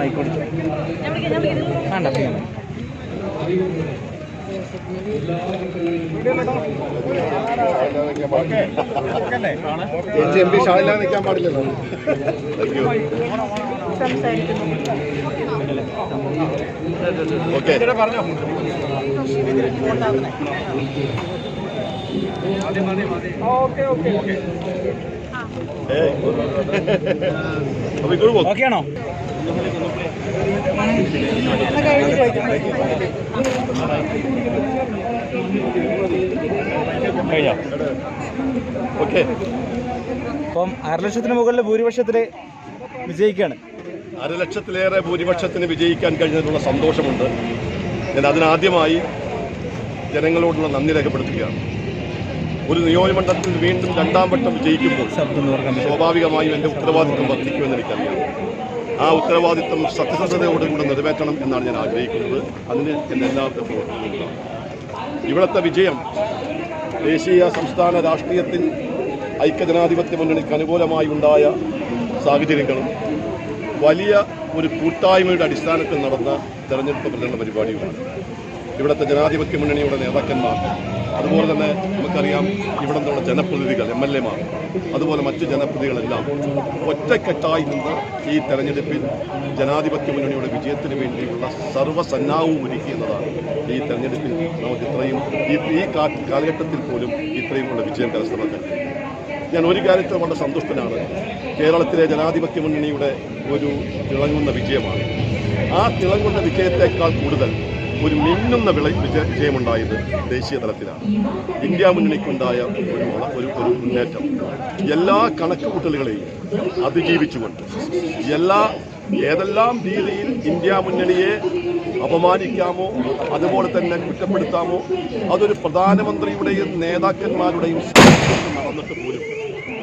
Mic കൊടുത്തു വേണ്ട. പിന്നെ എം പി ഷാളില്ലാതെ നിൽക്കാൻ പാടില്ലല്ലോ. ഓക്കെ. ആണോ കഴിഞ്ഞോ? ഓക്കെ അപ്പം അര ലക്ഷത്തിന് മുകളിൽ ഭൂരിപക്ഷത്തിൽ വിജയിക്കുകയാണ് അരലക്ഷത്തിലേറെ ഭൂരിപക്ഷത്തിന് വിജയിക്കാൻ കഴിഞ്ഞതിനുള്ള സന്തോഷമുണ്ട്. ഞാൻ അതിനാദ്യമായി ജനങ്ങളോടുള്ള നന്ദി രേഖപ്പെടുത്തുകയാണ്. ഒരു നിയോജകമണ്ഡലത്തിൽ വീണ്ടും രണ്ടാം വട്ടം വിജയിക്കുമ്പോൾ സ്വാഭാവികമായും എന്റെ ഉത്തരവാദിത്വം വർദ്ധിക്കുമെന്ന് എനിക്കറിയാം. ആ ഉത്തരവാദിത്വം സത്യസന്ധതയോടുകൂടെ നിറവേറ്റണം എന്നാണ് ഞാൻ ആഗ്രഹിക്കുന്നത്. അതിന് എന്റെ എല്ലാവരുടെ ഇവിടുത്തെ വിജയം ദേശീയ സംസ്ഥാന രാഷ്ട്രീയത്തിൽ ഐക്യജനാധിപത്യ മുന്നണിക്ക് അനുകൂലമായി ഉണ്ടായ സാഹചര്യങ്ങളും വലിയ ഒരു കൂട്ടായ്മയുടെ അടിസ്ഥാനത്തിൽ നടന്ന തെരഞ്ഞെടുപ്പ് പ്രചരണ പരിപാടിയുമാണ് ഇവിടുത്തെ ജനാധിപത്യ മുന്നണിയുടെ നേതാക്കന്മാർ അതുപോലെ തന്നെ നമുക്കറിയാം ഇവിടെ നിന്നുള്ള ജനപ്രതിനിധികൾ എം എൽ എമാർ അതുപോലെ മറ്റ് ജനപ്രതിനിധികളെല്ലാം ഒറ്റക്കെട്ടായി നിന്ന് ഈ തെരഞ്ഞെടുപ്പിൽ ജനാധിപത്യ മുന്നണിയുടെ വിജയത്തിന് വേണ്ടിയുള്ള സർവസന്നാഹവും ഒരുക്കി എന്നതാണ് ഈ തെരഞ്ഞെടുപ്പിൽ നമുക്ക് ഇത്രയും ഈ കാലഘട്ടത്തിൽ പോലും ഇത്രയുമുള്ള വിജയം കരസ്ഥമാക്കാൻ ഞാൻ ഒരു കാര്യത്തിൽ വളരെ സന്തുഷ്ടനാണ്. കേരളത്തിലെ ജനാധിപത്യ മുന്നണിയുടെ ഒരു തിളങ്ങുന്ന വിജയമാണ്. ആ തിളങ്ങുന്ന വിജയത്തെക്കാൾ കൂടുതൽ ഒരു മിന്നുന്ന വിള വിജയ വിജയമുണ്ടായത് ദേശീയ തലത്തിലാണ്. ഇന്ത്യ മുന്നണിക്കുണ്ടായ ഒരു ഒരു ഒരു മുന്നേറ്റം. എല്ലാ കണക്കുകൂട്ടലുകളെയും അതിജീവിച്ചുകൊണ്ട് എല്ലാ ഏതെല്ലാം രീതിയിൽ ഇന്ത്യ മുന്നണിയെ അപമാനിക്കാമോ അതുപോലെ തന്നെ കുറ്റപ്പെടുത്താമോ അതൊരു പ്രധാനമന്ത്രിയുടെയും നേതാക്കന്മാരുടെയും നടന്നിട്ട് പോലും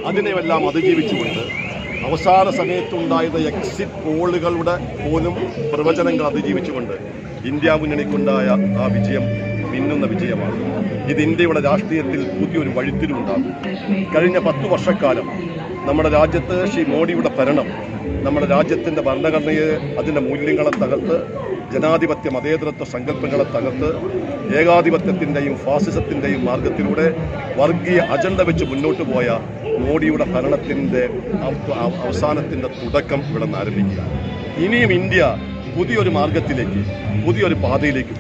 അതിനെയെല്ലാം അതിജീവിച്ചുകൊണ്ട് അവസാന സമയത്തുണ്ടായത് എക്സിറ്റ് പോളുകളുടെ പോലും പ്രവചനങ്ങൾ അതിജീവിച്ചുകൊണ്ട് ഇന്ത്യ മുന്നണിക്കുണ്ടായ ആ വിജയം മിന്നുന്ന വിജയമാണ്. ഇത് ഇന്ത്യയുടെ രാഷ്ട്രീയത്തിൽ പുതിയൊരു വഴിത്തിരിവുണ്ടാകും കഴിഞ്ഞ പത്ത് വർഷക്കാലം നമ്മുടെ രാജ്യത്ത് ശ്രീ മോഡിയുടെ ഭരണം നമ്മുടെ രാജ്യത്തിന്റെ ഭരണഘടനയെ അതിന്റെ മൂല്യങ്ങളെ തകർത്ത് ജനാധിപത്യ മതേതരത്വ സങ്കല്പങ്ങളെ തകർത്ത് ഏകാധിപത്യത്തിന്റെയും ഫാസിസത്തിന്റെയും മാർഗത്തിലൂടെ വർഗീയ അജണ്ട വെച്ച് മുന്നോട്ട് പോയ മോഡിയുടെ ഭരണത്തിന്റെ അവ- അവ- അവസാനത്തിന്റെ തുടക്കം ഇവിടെ നിന്ന് ആരംഭിക്കുക. ഇനിയും ഇന്ത്യ പുതിയൊരു മാർഗത്തിലേക്ക് പുതിയൊരു പാതയിലേക്ക്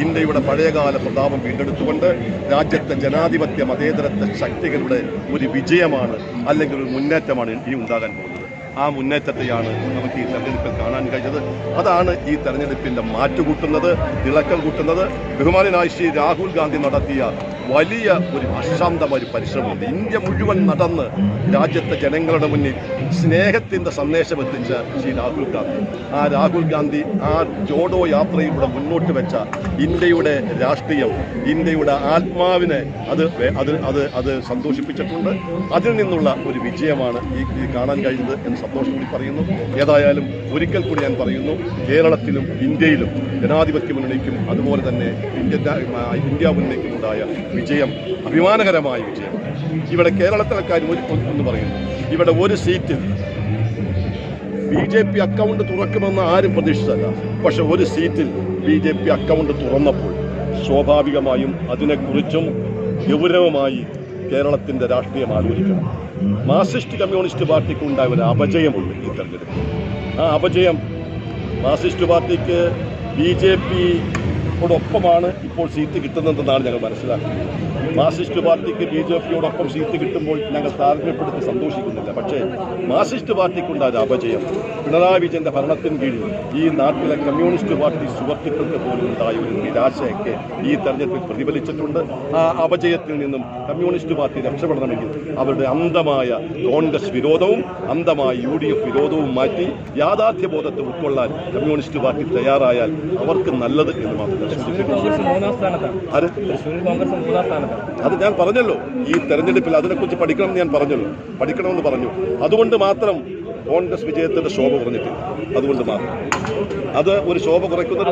ഇന്ത്യയുടെ പഴയകാല പ്രതാപം വീണ്ടെടുത്തുകൊണ്ട് രാജ്യത്തെ ജനാധിപത്യ മതേതരത്വ ശക്തികളുടെ ഒരു വിജയമാണ് അല്ലെങ്കിൽ ഒരു മുന്നേറ്റമാണ് ഇനി ഉണ്ടാകാൻ പോകുന്നത്. ആ മുന്നേറ്റത്തെയാണ് നമുക്ക് ഈ തെരഞ്ഞെടുപ്പിൽ കാണാൻ കഴിഞ്ഞത്. അതാണ് ഈ തെരഞ്ഞെടുപ്പിന്റെ മാറ്റുകൂട്ടുന്നത് തിളക്കം കൂട്ടുന്നത്. ബഹുമാനായ ശ്രീ രാഹുൽ ഗാന്ധി നടത്തിയ വലിയ ഒരു അശാന്തമായ ഒരു പരിശ്രമമുണ്ട്. ഇന്ത്യ മുഴുവൻ നടന്ന് രാജ്യത്തെ ജനങ്ങളുടെ മുന്നിൽ സ്നേഹത്തിന്റെ സന്ദേശം എത്തിച്ച ശ്രീ രാഹുൽ ഗാന്ധി. ആ രാഹുൽ ഗാന്ധി ആ ജോഡോ യാത്രയിലൂടെ മുന്നോട്ട് വെച്ച ഇന്ത്യയുടെ രാഷ്ട്രീയം ഇന്ത്യയുടെ ആത്മാവിനെ അത് അത് അത് അത് സന്തോഷിപ്പിച്ചിട്ടുണ്ട്. അതിൽ നിന്നുള്ള ഒരു വിജയമാണ് ഈ കാണാൻ കഴിഞ്ഞത് എന്ന് സന്തോഷം കൂടി പറയുന്നു. ഏതായാലും ഒരിക്കൽ കൂടി ഞാൻ പറയുന്നു കേരളത്തിലും ഇന്ത്യയിലും ജനാധിപത്യ മുന്നണിക്കും അതുപോലെ തന്നെ ഇന്ത്യ ഇന്ത്യ മുന്നണിക്കും ഉണ്ടായ വിജയം അഭിമാനകരമായ വിജയം. ഇവിടെ കേരളത്തിലെ കാര്യം ഒരു ഒന്ന് പറയുന്നു. ഇവിടെ ഒരു സീറ്റിൽ ബി ജെ പി അക്കൗണ്ട് തുറക്കുമെന്ന് ആരും പ്രതീക്ഷിച്ചല്ല പക്ഷെ ഒരു സീറ്റിൽ ബി ജെ പി അക്കൗണ്ട് തുറന്നപ്പോൾ സ്വാഭാവികമായും അതിനെക്കുറിച്ചും ഗൗരവമായി കേരളത്തിന്റെ രാഷ്ട്രീയം ആലോചിക്കണം. മാർസിസ്റ്റ് കമ്മ്യൂണിസ്റ്റ് പാർട്ടിക്ക് ഉണ്ടായ ഒരു അപജയമുണ്ട് ഈ തെരഞ്ഞെടുപ്പിൽ ആ അപജയം മാർസിസ്റ്റ് പാർട്ടിക്ക് ബി ജെ പിയോടൊപ്പമാണ് ഇപ്പോൾ സീറ്റ് കിട്ടുന്നതെന്നാണ് ഞങ്ങൾ മനസ്സിലാക്കുന്നത്. മാർക്സിസ്റ്റ് പാർട്ടിക്ക് ബി ജെ പിയോടൊപ്പം സീറ്റ് കിട്ടുമ്പോൾ ഞങ്ങൾ താല്പര്യപ്പെടുത്തി സന്തോഷിക്കുന്നില്ല. പക്ഷേ മാർസിസ്റ്റ് പാർട്ടിക്കുണ്ടായ അപജയം. പിണറായി വിജയന്റെ ഭരണത്തിന് കീഴിൽ ഈ നാട്ടിലെ കമ്മ്യൂണിസ്റ്റ് പാർട്ടി സുഹൃത്തുക്കൾക്ക് പോലും ഉണ്ടായ ഒരു നിരാശയൊക്കെ ഈ തെരഞ്ഞെടുപ്പിൽ പ്രതിഫലിച്ചിട്ടുണ്ട്. ആ അപജയത്തിൽ നിന്നും കമ്മ്യൂണിസ്റ്റ് പാർട്ടി രക്ഷപ്പെടണമെങ്കിൽ അവരുടെ അന്ധമായ കോൺഗ്രസ് വിരോധവും അന്ധമായ യു ഡി എഫ് വിരോധവും മാറ്റി യാഥാർത്ഥ്യബോധത്തെ ഉൾക്കൊള്ളാൻ കമ്മ്യൂണിസ്റ്റ് പാർട്ടി തയ്യാറായാൽ അവർക്ക് നല്ലത് എന്ന് മാത്രം ആര്? കോൺഗ്രസ് മൂന്നാം സ്ഥാനത്താണ്. അത് ഞാൻ പറഞ്ഞല്ലോ. ഈ തെരഞ്ഞെടുപ്പിൽ അതിനെക്കുറിച്ച് പഠിക്കണം എന്ന് ഞാൻ പറഞ്ഞല്ലോ. പഠിക്കണമെന്ന് പറഞ്ഞു. അതുകൊണ്ട് മാത്രം കോൺഗ്രസ് വിജയത്തിന്റെ ശോഭ കുറഞ്ഞിട്ടില്ല. അതുകൊണ്ട് മാത്രം. അത് ഒരു ശോഭ കുറയ്ക്കുന്ന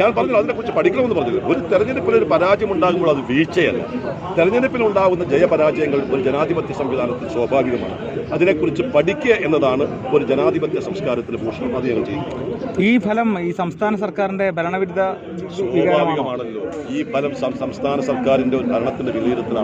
ഞാൻ പറഞ്ഞു അതിനെക്കുറിച്ച് പഠിക്കണമെന്ന് പറഞ്ഞില്ല. ഒരു തെരഞ്ഞെടുപ്പിൽ ഒരു പരാജയം ഉണ്ടാകുമ്പോൾ അത് വീഴ്ചയല്ല. തെരഞ്ഞെടുപ്പിൽ ഉണ്ടാകുന്ന ജയപരാജയങ്ങൾ ഒരു ജനാധിപത്യ സംവിധാനത്തിൽ സ്വാഭാവികമാണ്. അതിനെക്കുറിച്ച് പഠിക്കുക എന്നതാണ് ഒരു ജനാധിപത്യ സംസ്കാരത്തിന് ഭൂഷണം. അത് ഞങ്ങൾ ചെയ്യുന്നത് ഈ ഫലം ഈ സംസ്ഥാന സർക്കാരിന്റെ ഭരണവിരുദ്ധ സ്വാഭാവികമാണല്ലോ. ഈ ഫലം സംസ്ഥാന സർക്കാരിന്റെ ഒരു ഭരണത്തിന്റെ വിലയിരുത്തലാണ്.